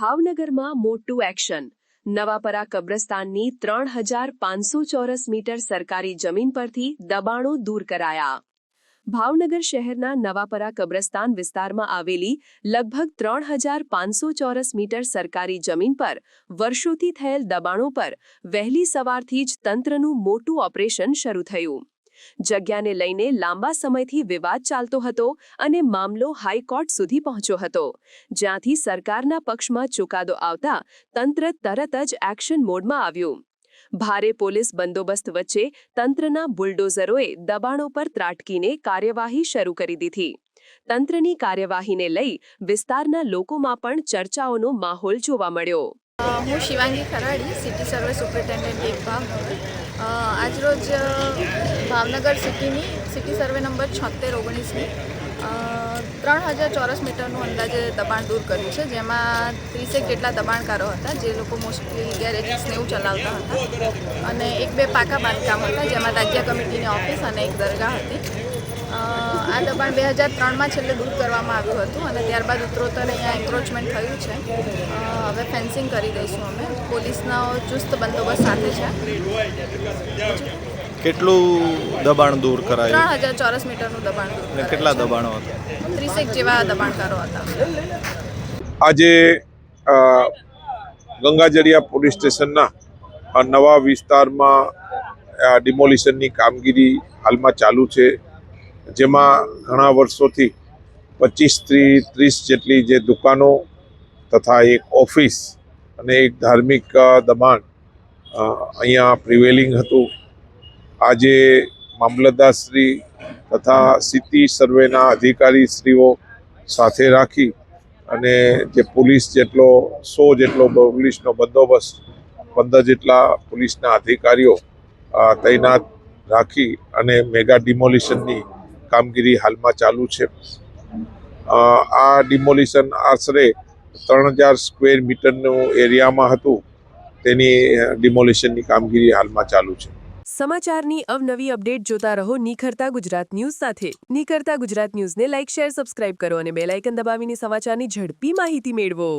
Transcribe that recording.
ભાવનગરમાં મોટું એક્શન. નવાપરા કબ્રસ્તાનની ત્રણ હજાર પાંચસો ચોરસ મીટર સરકારી જમીન પરથી દબાણો દૂર કરાયા. ભાવનગર શહેરના નવાપરા કબ્રસ્તાન વિસ્તારમાં આવેલી લગભગ ત્રણ હજાર પાંચસો ચોરસ મીટર સરકારી જમીન પર વર્ષોથી થયેલ દબાણો પર વહેલી સવારથી જ તંત્રનું મોટું ઓપરેશન શરૂ થયું. જગ્યાને લઈને લાંબા સમયથી વિવાદ ચાલતો હતો અને મામલો હાઈકોર્ટ સુધી પહોંચ્યો હતો. જ્યાંથી સરકારના પક્ષમાં ચુકાદો આવતા તંત્ર તરત જ એક્શન મોડમાં આવ્યું. ભારે પોલીસ બંદોબસ્ત વચ્ચે તંત્રના બુલડોઝરોએ દબાણો પર ત્રાટકીને કાર્યવાહી શરૂ કરી દીધી. તંત્રની કાર્યવાહીને લઈ વિસ્તારના લોકોમાં પણ ચર્ચાઓનો માહોલ જોવા મળ્યો. હું Shivangi Kharadi city survey superintendent એક અ, આજરોજ ભાવનગર સિટીની સિટી સર્વે નંબર છોતેર ઓગણીસની ત્રણ હજાર ચોરસ મીટરનું અંદાજે દબાણ દૂર કર્યું છે જેમાં ત્રીસેક જેટલા દબાણકારો હતા જે લોકો મોસ્ટલી ગેરેજીસને એવું ચલાવતા હતા. અને એક બે પાકા બાંધકામ હતા જેમાં દાગિયા કમિટીની ઓફિસ અને એક દરગાહ હતી. આ દબાણ બે હજાર ત્રણમાં છેલ્લે દૂર કરવામાં આવ્યું હતું અને ત્યારબાદ ઉત્તરોત્તર અહીંયા એન્ક્રોચમેન્ટ થયું છે. હવે ફેન્સિંગ કરી દઈશું અમે. પોલીસનો ચુસ્ત બંદોબસ્ત સાથે છે. કેટલું દબાણ દૂર કરાયું? ત્રણ હજાર ચોરસ મીટરનું દબાણ દૂર કેટલા દબાણો હતા? ત્રીસેક જેવા દબાણકારો હતા. આજે અ, ગંગાજળિયા પોલીસ સ્ટેશનના નવા વિસ્તારમાં ડિમોલિશનની કામગીરી હાલમાં ચાલુ છે. જેમાં ઘણા વર્ષોથી પચીસથી ત્રીસ જેટલી જે દુકાનો તથા એક ઓફિસ અને એક ધાર્મિક દબાણ અહીંયા પ્રિવેલિંગ હતું. આજે મામલતદારશ્રી તથા સિટી સર્વેના અધિકારીશ્રીઓ સાથે રાખી અને જે પોલીસ જેટલો, સો જેટલો પોલીસનો બંદોબસ્ત, પંદર જેટલા પોલીસના અધિકારીઓ તૈનાત રાખી અને મેગા ડિમોલિશનની કામગીરી હાલમાં ચાલુ છે. આ ડિમોલિશન આશરે ત્રણ હજાર સ્ક્વેર મીટરનું એરિયામાં હતું. તેની ડિમોલિશનની કામગીરી હાલમાં ચાલુ છે. સમાચારની અવનવી અપડેટ જોતા રહો નિખરતા ગુજરાત ન્યૂઝ સાથે. નિખરતા ગુજરાત ન્યૂઝને લાઇક, શેર, સબસ્ક્રાઇબ કરો અને બેલ આઇકન દબાવીને સમાચારની ઝડપી માહિતી મેળવો.